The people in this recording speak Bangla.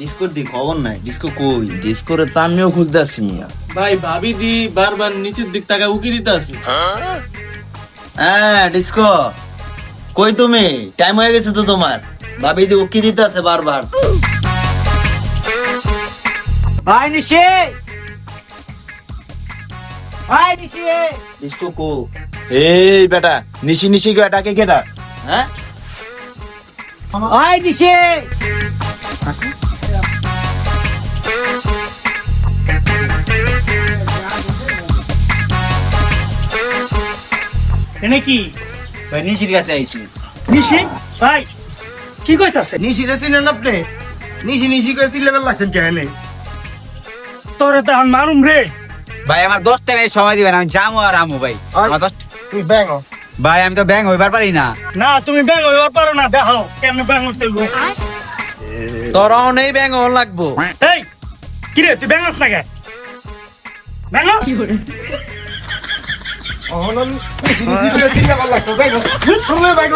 ডিস্কোর দি খবর নাই ডিস্কো কই? ডিসকোরে তো আমিও খুঁজতে আসছি মিয়া ভাই ভাবি দি বারবার নিচের দিক টাকা উকি দিতে আসি। হ্যাঁ ডিস্কো কই তুমি? টাইম হয়ে গেছে তো তোমার। ভাবি দি উকি দিতে আছে বারবার। ভাই নিশি! ভাই নিশি! ডিস্কো কো। এই বেটা নিশি নিশি কে ডাকে কেটা হ্যাঁ? ভাই নিশি! এনে কি? ভাই নিশির কাছে আইছি। নিশি? ভাই কি কইতাছে? নিশি রে চিনেন আপনি? নিশি নিশি করে চিল্লাবেল লাগছেন কেন? তোরে তো এখন মারুম রে। ভাই আমার দশ টাকায় সময় দিবেন আমি যাব আর আমু ভাই। আমার দশ তুই ব্যাং ভাই আমি তো ব্যাংক হইবার পারি না। না তুমি ব্যাং হইবার পারো না দেখাও কেমনে ব্যাং হইতে তোরাও নেই ব্যাং লাগবো। এই কি রে তুই ব্যাং হস না কে? ব্যাং হ? নিশি নিশি করে চিল্লাবেল লাগতো ব্যাং ব্যাং